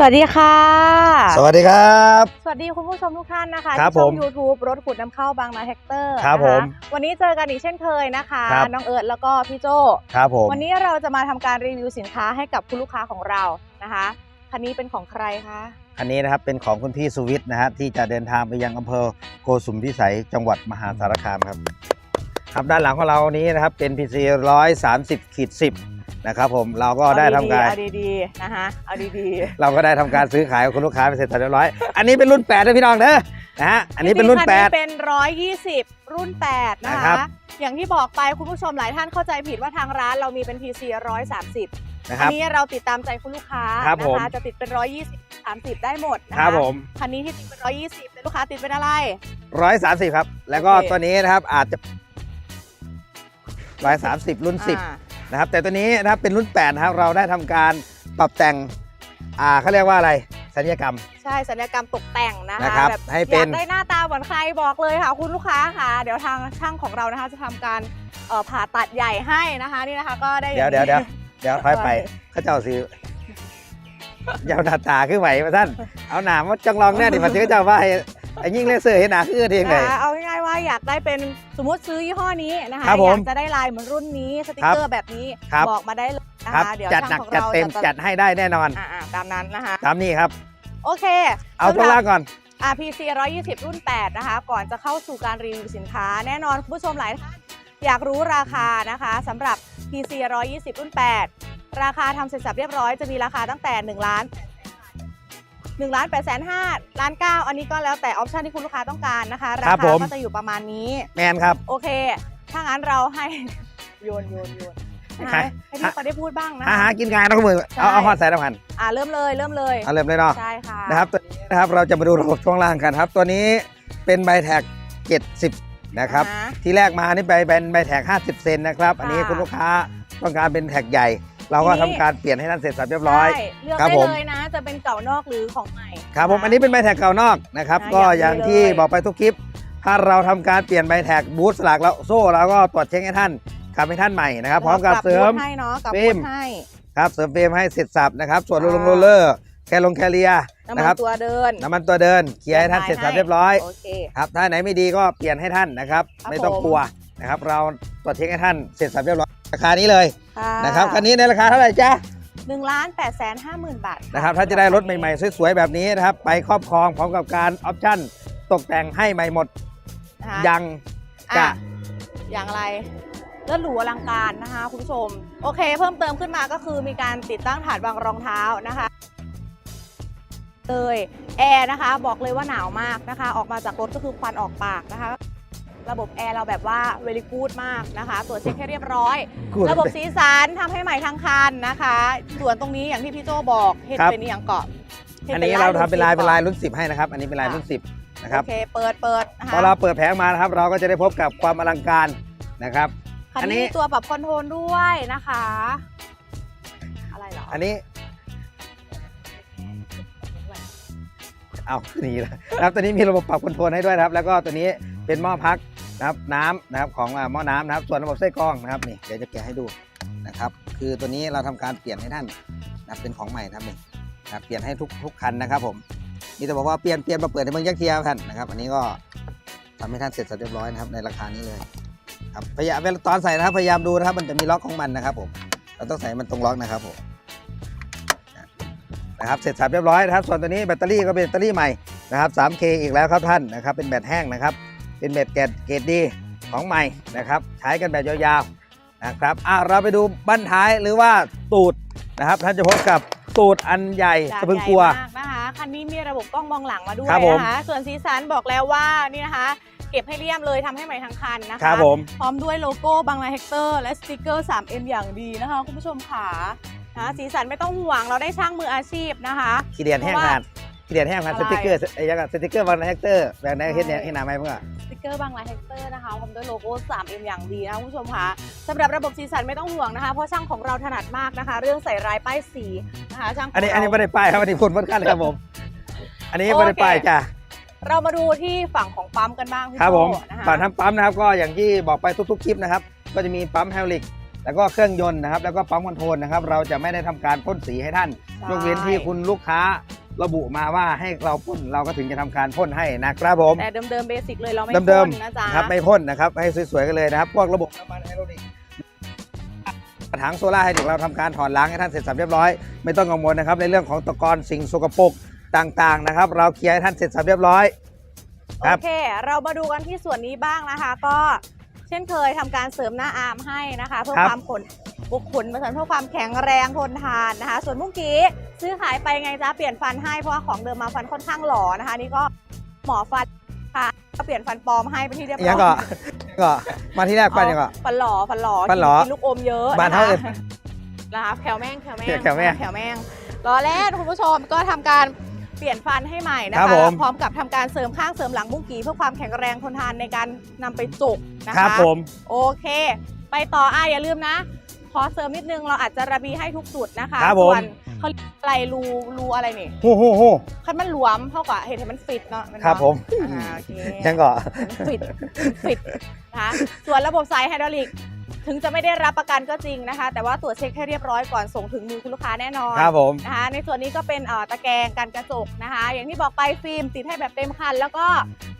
สวัสดีค่ะ สวัสดีครับ สวัสดีคุณผู้ชมทุกท่านนะคะครับที่ช่องผม YouTube รถขุดน้ำเข้าบางนาแท็กเตอร์ครับนะะผมวันนี้เจอกันอีกเช่นเคยนะคะ ครับ น้องเอิร์ดแล้วก็พี่โจครับผม วันนี้เราจะมาทำการรีวิวสินค้าให้กับคุณลูกค้าของเรานะคะคันนี้เป็นของใครคะอันนี้นะครับเป็นของคุณพี่สุวิทย์นะฮะที่จะเดินทางไปยังอำเภอโกสุมพิสัยจังหวัดมหาสารคามครับ ครับด้านหลังของเรานี้นะครับเป็น PC 130ขีด10 นะครับผมเราก็ได้ทำการ เอาดีๆนะคะเอาดีๆเราก็ได้ทำการซื้อขายกับคุณลูกค้าไปเสร็จสับเรียบร้อย อันนี้เป็นรุ่น8ด้วยพี่น้องเด้อนะฮะอันนี้เป็นรุ่น จงๆคัเป็น 120 รุ่น 8 นะนะครัคะ บ อย่างที่บอกไปคุณผู้ชมหลายท่านเข้าใจผิดว่าทางร้านเรามีเป็น PC 130 8นะคอัรับนนี้เราติดตามใจคุณลูกค้าครับนะผม คะจะติดเป็น 120 30 ได้หมดนะคคะรับผมคันนี้ที่ติดเป็น 120เป็นลูกค้าติดเป็นอะไร 130 ครับ แล้วก็โอเค ตัวนี้นะครับอาจจะ 130 รุ่น10อ่า นะครับแต่ตัวนี้นะครับเป็นรุ่น8นะครับเราได้ทำการปรับแต่งอ่าเขาเรียกว่าอะไรสัญญกรรม ใช่สัญญกรรมตกแต่งนะคะนะครับแบบให้อเป็ยานกได้หน้าตาเหมือนใครบอกเลยค่ะ คุณลูกค้าค่ะ เดี๋ยวทางช่างของเรานะคะจะทำการเอ่อผ่าตัดใหญ่ให้นะคะนี่นะคะก็ได้เดี๋ยวเดี๋ยวเดี๋ยวเดี๋ยวค่อยไปเขาเจ้าซื้ออยาวหน้าตาขึ้นไหวมาท่าน เอาหนามมาจังลองเนี่ยดิมาซื้อเจ้าว่าให้ไอ้ยิ่งเลเซอร์เห็นหนาขึ้นเองเลยนะคะเอาง่ายๆว่า อยากได้เป็นสมมติซื้อยี่ห้อนี้นะคะครับอผมยากจะได้ลายเหมือนรุ่นนี้สติกเกอร์แบบนี้ครับ บอกมาได้เลยนะครัคะ บเดี๋ยวจัดช่างหนักของจัดเราเต็มจะจัดให้ได้แน่นอนอ่าๆตามนั้นนะคะ ตามนี้ครับ โอเคเอาช่วงล่างก่อน RPC 120 รุ่น 8 นะคะ ก่อนจะเข้าสู่การรีวิวสินค้า แน่นอนคุณผู้ชมหลายท่านอยากรู้ราคานะคะสำหรับ PC 120 รุ่น 8 ราคาทำเสร็จสับเรียบร้อยจะมีราคาตั้งแต่1ล้าน 1ล้าน8แสน5ล้าน9อันนี้ก็แล้วแต่ออปชันที่คุณลูกค้าต้องการนะคะ ราครับคาผมก็จะอยู่ประมาณนี้ แมนครับ โอเค ถ้างั้นเราให้โยนโยนโยนนะคะฮะให้พี่ปอได้พูดบ้างนะหาหาคะกินงานนะคุณมือเอาเอาใช่ฮอดใส่น้ำพันอ่าเริ่มเลยเริ่มเลยเอาเริ่มเลยเนาะใช่ค่ะนะครับตัวนี้นะครับเราจะมาดูระบบช่วงล่างกันครับ ตัวนี้เป็นใบแท็ก 70 นะครับอ่าฮะที่แรกมานี่ไปเป็นใบแท็ก 50 เซนนะครับ อันนี้ค่ะคุณลูกค้าต้องการเป็นแท็กใหญ่ เราก็ทีนี้ทำการเปลี่ยนให้ท่านเสร็จสับเรียบร้อย ใช่เลือกครับได้ผม เลยนะ จะเป็นเก่านอกหรือของใหม่ ครับผมะอันนี้เป็นใบแท็กเก่านอกนะครับอ่าก็ออย่าย่างงดีที่เลย บอกไปทุกคลิป ถ้าเราทำการเปลี่ยนใบแท็กบูทสลักแล้วโซ่เราก็ตรวจเช็คให้ท่านขับให้ท่านใหม่นะครับพร้อมกับเสริมบูทให้เนาะกับฟิบูล์มทให้ ครับเสริมเฟรมให้เสร็จสับนะครับส่วนค่ะลงโรลเลอร์แคลงแคเรียน้ำนะมัครับนตัวเดินน้ำมันตัวเดินเคลียร์ให้ท่านเสร็จสับเรียบร้อย โอเค ครับถ้าไหนไม่ดีก็เปลี่ยนให้ท่านนะครับ ครับไม่ต้องผม กลัวนะครับ เราตรวจเช็คให้ท่านเสร็จสับเรียบร้อย ราคานี้เลยค่ะนะครับคันนี้ในราคาเท่าไหร่จ๊ะหนึ่งล้านแปดแสนห้าหมื่นบาทนะครับถ้าจะได้รถใหม่ๆสวยๆแบบนี้นะครับไปครอบครองพร้อมกับการออปชั่นตกแต่งให้ใหม่หมดนะคะยังอะจะอย่างไรเลือดหรูอลังการนะคะคุณผู้ชม โอเค เพิ่มเติมขึ้นมาก็คือมีการติดตั้งฐานวางรองเท้านะคะเลยแอร์นะคะ บอกเลยว่าหนาวมากนะคะ ออกมาจากรถก็คือควันออกปากนะคะ ระบบแอร์เราแบบว่าเวลิกูดมากนะคะ ตรวจเช็คให้เรียบร้อยกูดระบบสีสันทำให้ใหม่ทั้งคันนะคะ ส่วนตรงนี้อย่างที่พี่โจบอกเห็นครับ เป็นอหย่างเกาะฮ็อันนี้ป็เราทำเป็นลายเป็นลายรุ่รุ่น 10 ให้นะครับ อันนี้เป็นลายรุ่น 10 นะครับ โอเคเปิดเปิดนะคะพอเราเปิดแผงมานะครับ เราก็จะได้พบกับความอลังการนะครับ คันอันนี้ นี้มีตัวปรับคอนโทรลด้วยนะคะ อะไรเหรออันนี้ เอาหนีแล้วนะครับ ตัวนี้มีระบบปรับคอนโทรลให้ด้วยนะครับ แล้วก็ตัวนี้เป็นหม้อพัก นะครับน้ำนะครับของหม้อน้ำนะครับ ส่วนระบบไส้กรองนะครับนี่เดี๋ยวจะแกะให้ดูนะครับ คือตัวนี้เราทำการเปลี่ยนให้ท่านนะเป็นของใหม่นะครับนี่นะเปลี่ยนให้ทุกทุกคันนะครับ ผมนี่แต่บอกว่าเปลี่ยนเปลี่ยนมาเปิดในเมืองยักษ์เทียท่านนะครับ อันนี้ก็ทำให้ท่านเสร็จสับเรียบร้อยนะครับ ในราคานี้เลยครับพยายามเวลาตอนใส่นะครับพยายามดูนะครับ มันจะมีล็อกของมันนะครับ ผม เราต้องใส่มันตรงล็อกนะครับผมนะครับเสร็จสับเรียบร้อยนะครับ ส่วนตัวนี้แบตเตอรี่ก็เป็นแบตเตอรี่ใหม่นะครับ 3K อีกแล้วครับท่านนะครับ เป็นแบตแห้งนะครับ เป็นแบตแกรดเกรดดีของใหม่นะครับใช้กันแบบยาวๆนะครับอะเราไปดูบั้นท้ายหรือว่าตูดนะครับท่านจะพบกับตูดอันใหญ่จากสะพรึงกลัวใหญ่มากนะคะคันนี้มีระบบกล้องมองหลังมาด้วยครับผมนะคะส่วนสีสันบอกแล้วว่านี่นะคะเก็บให้เรียบเลยทำให้ใหม่ทั้งคันนะคะครับผมพร้อมด้วยโลโก้บางนาเฮกเตอร์ และสติกเกอร์ 3M อย่างดีนะคะคุณผู้ชมค่ะนะสีสันไม่ต้องห่วงเราได้ช่างมืออาชีพนะคะ ขีเดียนแห้งงาน ขีเดียนแห้งงานอะไรสติกเกอร์ไอ้ยังไงสติกเกอร์วันแฮกเตอร์แบบไหนเฮ็ดเนี่ยเฮ็ดหนาไหมเพื่อนสติกเกอร์บางนาเฮกเตอร์นะคะพร้อมด้วยโลโก้ 3M อย่างดีนะคะคุณผู้ชมค่ะสำหรับระบบสีสันไม่ต้องห่วงนะคะ เพราะช่างของเราถนัดมากนะคะ เรื่องใส่ลายป้ายสีนะคะช่างขงอันนี้อันนี้เราไม่ได้ป้ายครับอันนี้พูดพ้นกันครับผม อันนี้ไม่ได้โอเคป้ายจ้ะเรามาดูที่ฝั่งของปั๊มกันบ้างพี่ครับโจผมนะคะฝั่งทำปั๊มนะครับก็อย่างที่บอกไปทุกๆคลิปนะครับ ก็จะมีปั๊มไฮดรอลิกแล้วก็เครื่องยนต์นะครับ แล้วก็ปั๊มคอนโทรลนะครับ เราจะไม่ได้ทำการพ่นสีให้ท่านยกเว้นที่คุณลูกค้า ระบุมาว่าให้เราพ่นเราก็ถึงจะทำการพ่นให้นะครับผม แต่เดิมๆเบสิกเลยเราไม่เดิมพ่นนะจ๊ะ ๆครับไม่พ่นนะครับ ให้สวยๆกันเลยนะครับ พวกระบบน้ำมันไฮโดรลิกกระถางโซล่าไฮดรอลิกเราทำการถอดล้างให้ท่านเสร็จสับเรียบร้อย ไม่ต้องกังวลนะครับ ในเรื่องของตะกอนสิ่งสกปรกต่างๆนะครับ เราเคลียร์ให้ท่านเสร็จสับเรียบร้อยครับโอเค เรามาดูกันที่ส่วนนี้บ้างนะคะ ก็ เช่นเคยทำการเสริมหน้าอาร์มให้นะคะ เพื่อความขนบุกขนมาเสริมเพื่อความแข็งแรงทนทานนะคะ ส่วนเมื่อกี้ซื้อขายไปไงจ๊ะเปลี่ยนฟันให้เพราะว่าของเดิมมาฟันค่อนข้างหล่อนะคะ นี่ก็หมอฟันค่ะก็เปลี่ยนฟันปลอมให้ไปนที่เรียบร้อยยังก็ก็มาที่แรกไปยังก็ฟันหล่อฟันหล่อฟันหล่อกินลูกอมเยอะบ้านเท่าะเอิคะนนะคะแถวแม่งแถวแม่งแถวแม่งแถวแม่งล้อแรกคุณผู้ชมก็ทำการ เปลี่ยนฟันให้ใหม่นะครัคะบผม พร้อมกับทำการเสริมข้างเสริมหลังบุ้งกีเพื่อความแข็งแรงทนทานในการนำไปจุกนะคะครับผม โอเค ไปต่ออะอย่าลืมนะ ขอเสริมนิดนึงเราอาจจะระบีให้ทุกจุดนะคะครับผม ส่วนเขาเรียกอะไรรูรูอะไรนี่โอ้โหโหคันมันหลวมเท่ากับเห็นเห็นมันฟิตเนาะนครับผม อ่าโอเคยังก็ฟิตฟิตนะคะส่วนระบบสายไฮดรอลิก ถึงจะไม่ได้รับประกันก็จริงนะคะ แต่ว่าตรวจเช็คให้เรียบร้อยก่อนส่งถึงมือคุณลูกค้าแน่นอนครับผมนะคะในส่วนนี้ก็เป็นเอ่อตะแกรงกันกระจกนะคะ อย่างที่บอกไปฟิล์มติดให้แบบเต็มคัน แล้วก็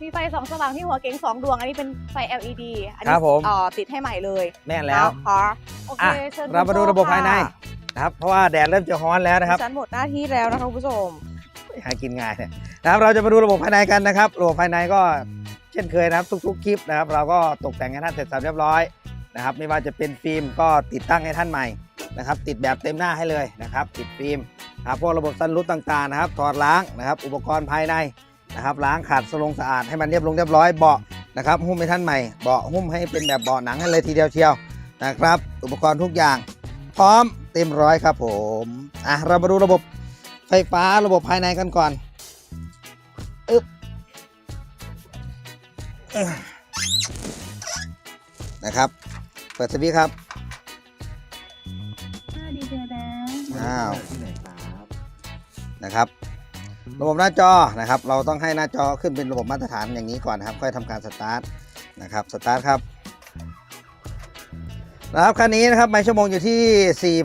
มีไฟสองสว่างที่หัวเก๋งสองดวง อันนี้เป็นไฟ LED อันคนี้รับผมเอ่อติดให้ใหม่เลยแม่นแล้วนะคะโอเคอะเชิญเรามาดูระบบภายในค่ะนะครับเพราะว่าแดดเริ่มจะร้อนแล้วนะครับดิฉันหมดหน้าที่แล้วนะคะคุณผู้ชมหากินง่ายเนี่ยนะครับเราจะมาดูระบบภายในกันนะครับ ระบบภายในก็เช่นเคยนะครับ ทุก ๆ คลิปนะครับ เราก็ตกแต่งให้ท่านเสร็จสับเรียบร้อย นะครับ ไม่ว่าจะเป็นฟิล์มก็ติดตั้งให้ท่านใหม่นะครับ ติดแบบเต็มหน้าให้เลยนะครับ ติดฟิล์มนะครับพวกระบบซันรูทต่างๆนะครับถอดล้างนะครับ อุปกรณ์ภายในนะครับ ล้างขัดสลงสะอาดให้มันเรียบลงเรียบร้อยเบาะนะครับหุ้มให้ท่านใหม่เบาะหุ้มให้เป็นแบบเบาะหนังให้เลยทีเดียวเชียวนะครับ อุปกรณ์ทุกอย่าง พร้อมเต็มร้อยครับผมอะเรามาดูระบบไฟฟ้าระบบภายในกันก่อนอึ๊บนะครับ เปิดสวิตช์ครับดีเจแล้วอ้าวนะครับ ระบบหน้าจอนะครับ เราต้องให้หน้าจอขึ้นเป็นระบบมาตรฐานอย่างนี้ก่อนนะครับ ค่อยทำการสตาร์ทนะครับสตาร์ทครับนะครับคันนี้นะครับไม่ชั่วโมงอยู่ที่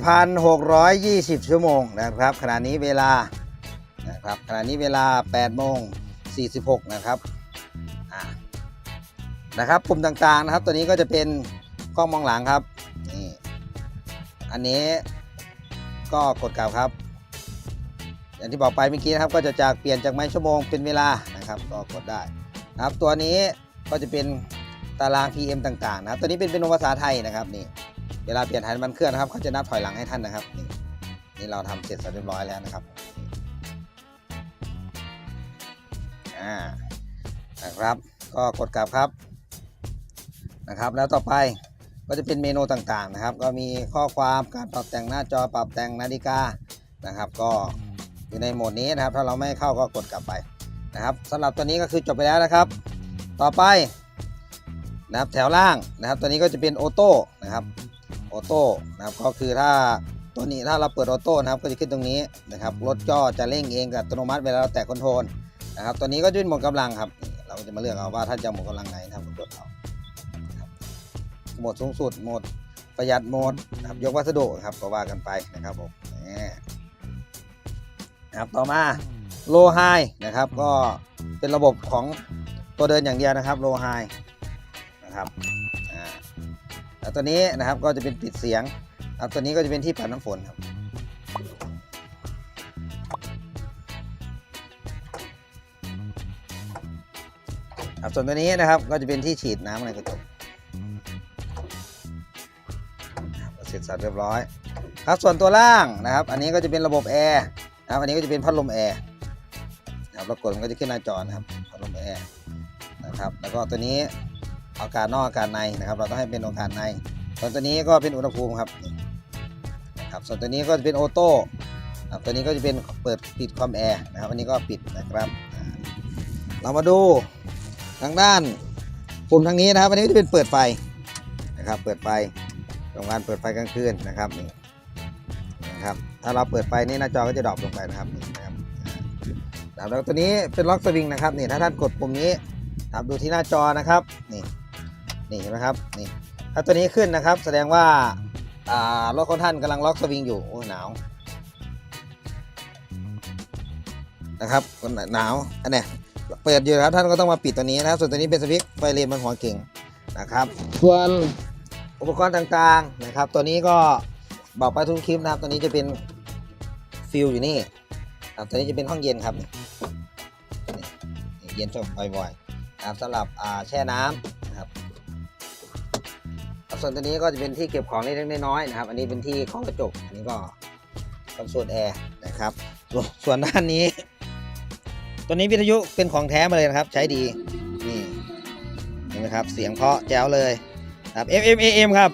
4,620 ชั่วโมงนะครับขณะนี้เวลานะครับขณะนี้เวลา8โมง46นะครับอ่านะครับปุ่มต่างๆนะครับ ตัวนี้ก็จะเป็น กล้องมองหลังครับนี่อันนี้ก็กดกลับครับ อย่างที่บอกไปเมื่อกี้นะครับ ก็จะจากเปลี่ยนจากไม้ชั่วโมงเป็นเวลานะครับ ก็กดได้นะครับ ตัวนี้ก็จะเป็นตาราง PM ต่างๆนะครับ ตัวนี้เป็นเป็นภาษาไทยนะครับนี่เวลาเปลี่ยนถ่ายน้ำมันเครื่องนะครับเขาจะนับถอยหลังให้ท่านนะครับนี่นี่เราทำเสร็จเรียบร้อยแล้วนะครับอ่านะครับ ก็กดกลับครับนะครับ แล้วต่อไป ก็จะเป็นเมนูต่างๆนะครับ ก็มีข้อความการปรับแต่งหน้าจอปรับแต่งนาฬิกานะครับ ก็อยู่ในโหมดนี้นะครับ ถ้าเราไม่เข้าก็กดกลับไปนะครับสำหรับตัวนี้ก็คือจบไปแล้วนะครับ ต่อไปนะครับแถวล่างนะครับ ตัวนี้ก็จะเป็นออโต้นะครับออโต้นะครับก็คือถ้าตัวนี้ถ้าเราเปิดออโต้นะครับก็จะขึ้นตรงนี้นะครับรถก็จะเร่งเองกับอัตโนมัติเวลาเราแตะคอนโทรลนะครับตัวนี้ก็จะเป็นหมดกำลังครับ เราก็จะมาเลือกเอาว่าท่านจะหมดกำลังไหนนะครับกดเอานะครับ โหมดสูงสุดโหมดประหยัดโหมดนะครับยกวัสดุครับก็ว่ากันไปนะครับผมนี่นะครับต่อมาโลไฮนะครับ ก็เป็นระบบของตัวเดินอย่างเดียวนะครับโลไฮนะครับอ่าแล้วตัวนี้นะครับก็จะเป็นปิดเสียงครับตัวนี้ก็จะเป็นที่ปัดน้ำฝนครับครับส่วนตัวนี้นะครับก็จะเป็นที่ฉีดน้ำในกระจก เสร็จสับเรียบร้อยครับส่วนตัวล่างนะครับ อันนี้ก็จะเป็นระบบแอร์นะครับอันนี้ก็จะเป็นพัดลมแอร์นะครับเรากดมันก็จะขึ้นหน้าจอนะครับพัดลมแอร์นะครับ แล้วก็ตัวนี้อากาศนอกอากาศในนะครับ เราต้องให้เป็นอากาศในส่วนตัวนี้ก็เป็นอุณหภูมิครับนะครับส่วนตัวนี้ก็จะเป็นออโต้ครับตัวนี้ก็จะเป็นเปิดปิดความแอร์นะครับอันนี้ก็ปิดนะครับ เรามาดูทางด้านปุ่มทางนี้นะครับอันนี้จะเป็นเปิดไฟนะครับ เปิดไฟ ทำงานเปิดไฟกลางคืนนะครับนี่นะครับถ้าเราเปิดไฟนี่หน้าจอก็จะดรอปลงไปนะครับนี่นะครับแล้วตัวนี้เป็นล็อกสวิงนะครับนี่ถ้าท่านกดปุ่มนี้นะครับดูที่หน้าจอนะครับนี่นี่เห็นไหมครับนี่ถ้าตัวนี้ขึ้นนะครับ แสดงว่ารถของท่านกำลังล็อกสวิงอยู่โอ้หนาวนะครับหนาวอันเนี้ยเปิดอยู่ครับท่านก็ต้องมาปิดตัวนี้นะครับส่วนตัวนี้เป็นสวิตช์ไฟเลนบนหัวเก่งนะครับ ส่วน อุปกรณ์ต่างๆนะครับ ตัวนี้ก็บอกไปทุกคลิปนะครับ ตัวนี้จะเป็นฟิลอยู่นี่ครับตัวนี้จะเป็นห้องเย็นครับเย็นชมบ่อยๆนะครับสำหรับแช่น้ำนะครับส่วนตัวนี้ก็จะเป็นที่เก็บของเล็กๆน้อยๆนะครับ อันนี้เป็นที่เคาะกระจกอันนี้ก็คอนโซลแอร์นะครับส่วนส่วนด้านนี้ ตัวนี้วิทยุเป็นของแท้มาเลยนะครับ ใช้ดีนี่เห็นไหมครับ เสียงเพาะแจ๋วเลย ครับ FM AM ครับ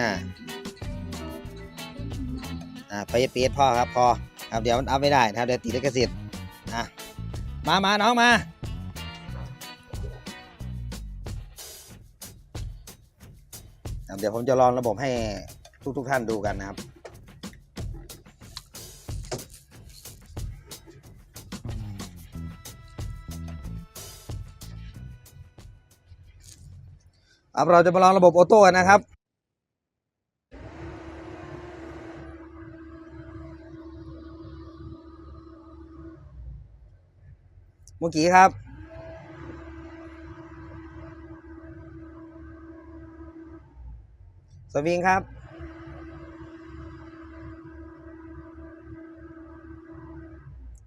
น่ะอ่าไปเปียดพ่อครับพอครับเดี๋ยวมันอัพไม่ได้นะครับเดี๋ยวติดลิขสิทธิ์อะมามาน้องมาเดี๋ยวผมจะลองระบบให้ทุกทุกๆท่านดูกันนะครับ ครับเราจะมาลองระบบออโต้กันนะครับ เมื่อกี้ครับ สวิงครับ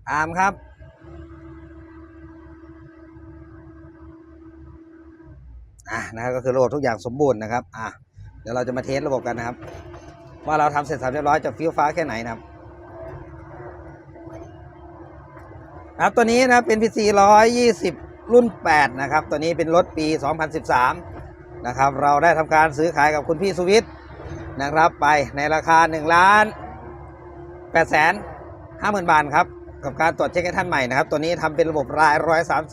อาร์มครับ อะนะครับก็คือระบบทุกอย่างสมบูรณ์นะครับอะเดี๋ยวเราจะมาเทสระบบกันนะครับ ว่าเราทำเสร็จสับเรียบร้อยจะฟิวฟ้าแค่ไหนนะครับนะครับตัวนี้นะเป็น PC 120 รุ่น 8 นะครับ ตัวนี้เป็นรถปี 2013 นะครับ เราได้ทำการซื้อขายกับคุณพี่สุวิทย์นะครับไปในราคา1ล้าน8แสน5หมื่นบาทครับ กับการตรวจเช็คให้ท่านใหม่นะครับ ตัวนี้ทำเป็นระบบราย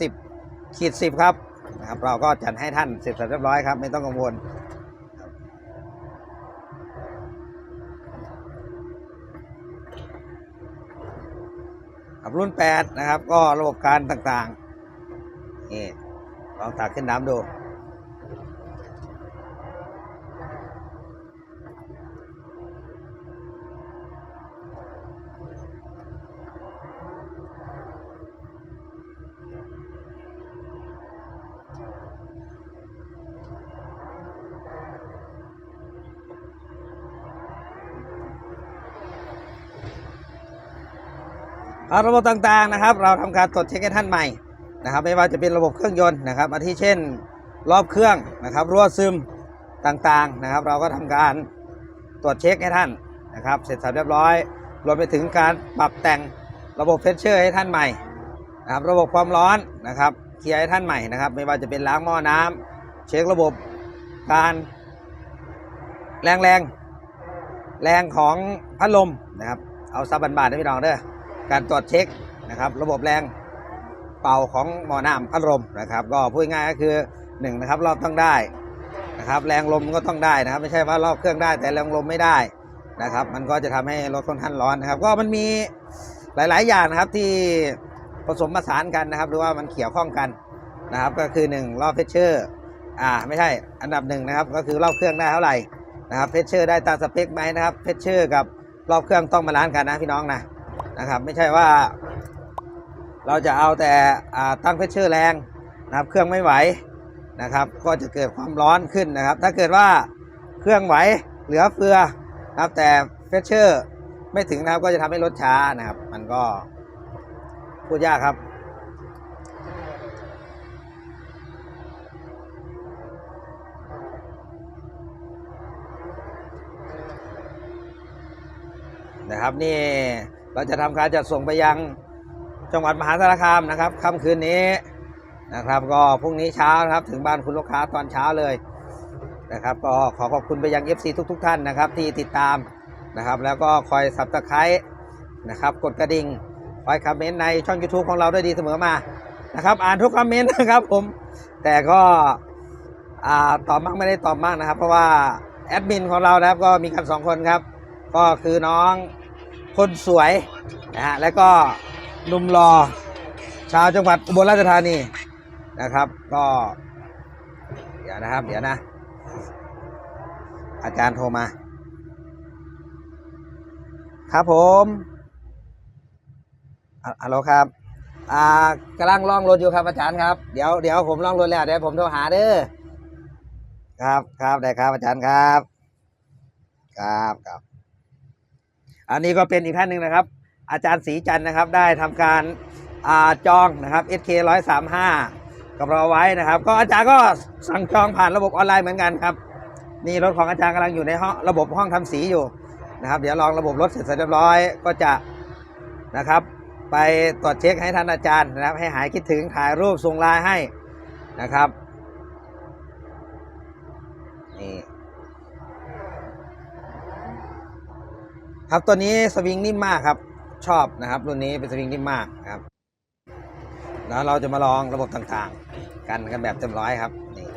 130ขีด10 ครับ นะครับ เราก็จัดให้ท่านเสร็จสรรเรียบร้อยครับ ไม่ต้องกังวลครับรุ่น 8 นะครับ ก็ระบบการต่างๆนี่ลองตักขึ้นน้ำดู ระบบต่างๆนะครับ เราทำการตรวจเช็คให้ท่านใหม่นะครับ ไม่ว่าจะเป็นระบบเครื่องยนต์นะครับอาทิเช่น รอบเครื่องนะครับรั่วซึมต่างๆนะครับ เราก็ทำการตรวจเช็คให้ท่านนะครับ เสร็จสับเรียบร้อยรวมไปถึงการปรับแต่งระบบเฟชเชอร์ให้ท่านใหม่นะครับระบบความร้อนนะครับเคลียร์ให้ท่านใหม่นะครับ ไม่ว่าจะเป็นล้างหม้อน้ำเช็คระบบการแรงแรงแรงของพัดลมนะครับ เอาซับบานๆให้พี่น้องเด้อ การตรวจเช็คนะครับ ระบบแรงเป่าของหมอน้ำพัดลมนะครับ ก็พูดง่ายก็คือหนึ่งนะครับรอบต้องได้นะครับ แรงลมก็ต้องได้นะครับ ไม่ใช่ว่ารอบเครื่องได้แต่แรงลมไม่ได้นะครับ มันก็จะทำให้รถค่อนข้างร้อนนะครับ ก็มันมีหลาย ๆ อย่างนะครับที่ผสมผสานกันนะครับ หรือว่ามันเกี่ยวข้องกันนะครับ ก็คือหนึ่งรอบเพชเชอร์อ่าไม่ใช่อันดับหนึ่งนะครับ ก็คือรอบเครื่องได้เท่าไหร่นะครับเพชเชอร์ได้ตามสเปคไหมนะครับเพชเชอร์กับรอบเครื่องต้องมาล้านกันนะพี่น้องนะ นะครับ ไม่ใช่ว่า เราจะเอาแต่ตั้งเพชเชอร์แรงนะครับเครื่องไม่ไหวนะครับ ก็จะเกิดความร้อนขึ้นนะครับ ถ้าเกิดว่าเครื่องไหวเหลือเฟือนะครับแต่เพชเชอร์ไม่ถึงนะครับก็จะทำให้รถช้านะครับ มันก็พูดยากครับนะครับนี่ เราจะทำการจัดส่งไปยังจังหวัดมหาสารคามนะครับค่ำคืนนี้นะครับ ก็พรุ่งนี้เช้านะครับ ถึงบ้านคุณลูกค้าตอนเช้าเลยนะครับ ก็ขอขอบคุณไปยัง FC ทุกๆท่านนะครับ ที่ติดตามนะครับ แล้วก็คอยสับตะไคร้นะครับ กดกระดิ่งคอยคอมเมนต์ในช่อง YouTube ของเราด้วยดีเสมอมานะครับ อ่านทุกคอมเมนต์นะครับผม แต่ก็ตอบมากไม่ได้ตอบมากนะครับ เพราะว่าแอดมินของเรานะครับก็มีกันสองคนครับ ก็คือน้อง คนสวยนะฮะแล้วก็นุ่มรอชาวจังหวัดอุบลราชธานีนะครับ ก็เดี๋ยวนะครับ เดี๋ยวนะ อาจารย์โทรมา ครับผมอะฮัลโหลครับ อ่ากำลังล่องรถอยู่ครับอาจารย์ครับ เดี๋ยวเดี๋ยวผมล่องรถแล้วเดี๋ยวผมโทรหาเด้อครับครับได้ครับอาจารย์ครับ ครับครับ อันนี้ก็เป็นอีกท่านหนึ่งนะครับ อาจารย์ศรีจันทร์นะครับ ได้ทำการอาจองนะครับ SK ร้อยสามห้ากับเราไว้นะครับ ก็อาจารย์ก็สั่งจองผ่านระบบออนไลน์เหมือนกันครับ นี่รถของอาจารย์กำลังอยู่ในห้องระบบห้องทำสีอยู่นะครับ เดี๋ยวลองระบบรถเสร็จเรียบร้อยก็จะนะครับ ไปตรวจเช็คให้ท่านอาจารย์นะครับ ให้หายคิดถึงถ่ายรูปส่งไลน์ให้นะครับนี่ ครับตัวนี้สวิงนิ่มมากครับ ชอบนะครับรุ่นนี้เป็นสวิงนิ่มมากครับ แล้วเราจะมาลองระบบต่างๆ กันกันแบบเต็มร้อยครับนี่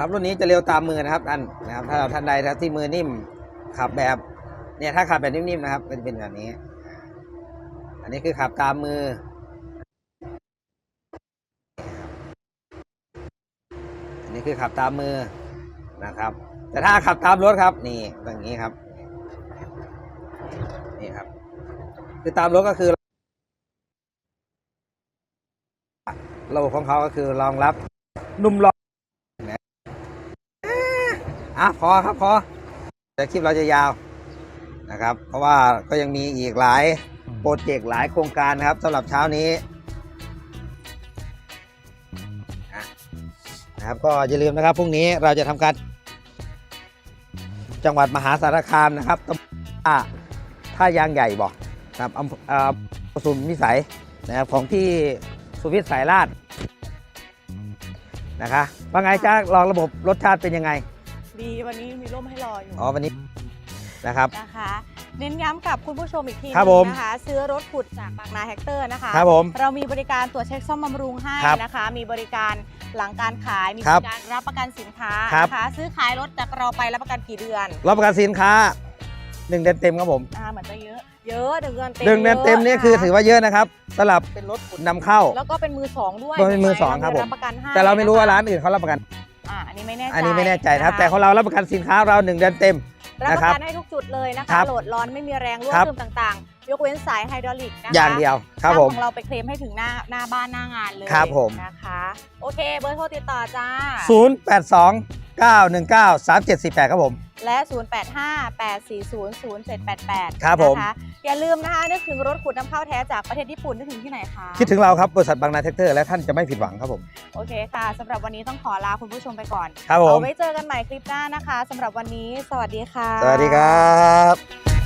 ครับรุ่นนี้จะเร็วตามมือนะครับท่านนะครับ ถ้าเราท่านใดที่มือนิ่มขับแบบเนี่ยถ้าขับแบบนิ่มๆนะครับก็จะเป็นแบบนี้ อันนี้คือขับตามมืออันนี้คือขับตามมือนะครับ แต่ถ้าขับตามรถครับนี่อย่างนี้ครับ นี่ครับ คือตามรถก็คือ ระบบของเขาก็คือรองรับ นุ่มรองนะอะพอครับพอแต่คลิปเราจะยาวนะครับ เพราะว่าก็ยังมีอีกหลายโปรเจกต์หลายโครงการนะครับสำหรับเช้านี้นะครับก็อย่าลืมนะครับพรุ่งนี้เราจะทำการจังหวัดมหาสารคามนะครับตำบล ท่าท่ายางใหญ่บอกครับอำเภออ่าสุมวิสัยนะครับของที่สุวิทย์สายลาดนะคะว่าไงจ้าลองระบบรสชาติเป็นยังไง ดีวันนี้มีร่มให้รออยู่อ๋อวันนี้นะครับนะคะเน้นย้ำกับคุณผู้ชมอีกทีครับนึผงมนะคะ ซื้อรถขุดจากบางนาแฮกเตอร์นะคะครับผมเรามีบริการตรวจเช็คซ่อมบำรุงให้ครับนะคะ มีบริการหลังการขายมีครับบริการรับประกันสินค้าครับนะคะซื้อขายรถจากเราไปรับประกันกี่เดือน รับประกันสินค้า หนึ่งเดือนเต็มครับผมอ่าเหมือนจะเยอะ เยอะหนึ่งเดือนเต็มหนึ่งเดือนเต็มนี่ยะคือถือว่าเยอะนะครับสำหรับเป็นรถนำเข้า แล้วก็เป็นมือสองด้วยเป็นมือสองครับผมรับประกันให้แต่เราไม่รู้ว่าร้านนะคะอื่นเขารับประกันอ่าอันนี้ไม่แน่ใจอันนี้ไม่แน่ใจนะครับะคะแต่ของเรารับประกันสินค้าเราหนึ่งเดือนเต็มรับนะปครัระบกันให้ทุกจุดเลยนะครัคะบโหลดร้อนไม่มีแรงรั่วครับซึมต่างๆ ยกเว้นสายไฮดรอลิกนะคะอย่างเดียวครับช่างผมของเราไปเคลมให้ถึงหน้าหน้าบ้านหน้างานเลยครับผมนะคะ โอเคเบอร์โทรติดต่อจ้า 0 8 2 9 1 9 3 7 4 8 ครับผม และ 0858400788ครับผม นะคะอย่าลืมนะคะนึกถึงรถขุดน้ำข้าวแท้จากประเทศญี่ปุ่นนึกถึงที่ไหนคะ คิดถึงเราครับ บริษัทบางนาแท็กเตอร์และท่านจะไม่ผิดหวังครับผม โอเคค่ะสำหรับวันนี้ต้องขอลาคุณผู้ชมไปก่อน ครับผมเอาไว้เจอกันใหม่คลิปหน้านะคะสำหรับวันนี้ สวัสดีค่ะ สวัสดีครับ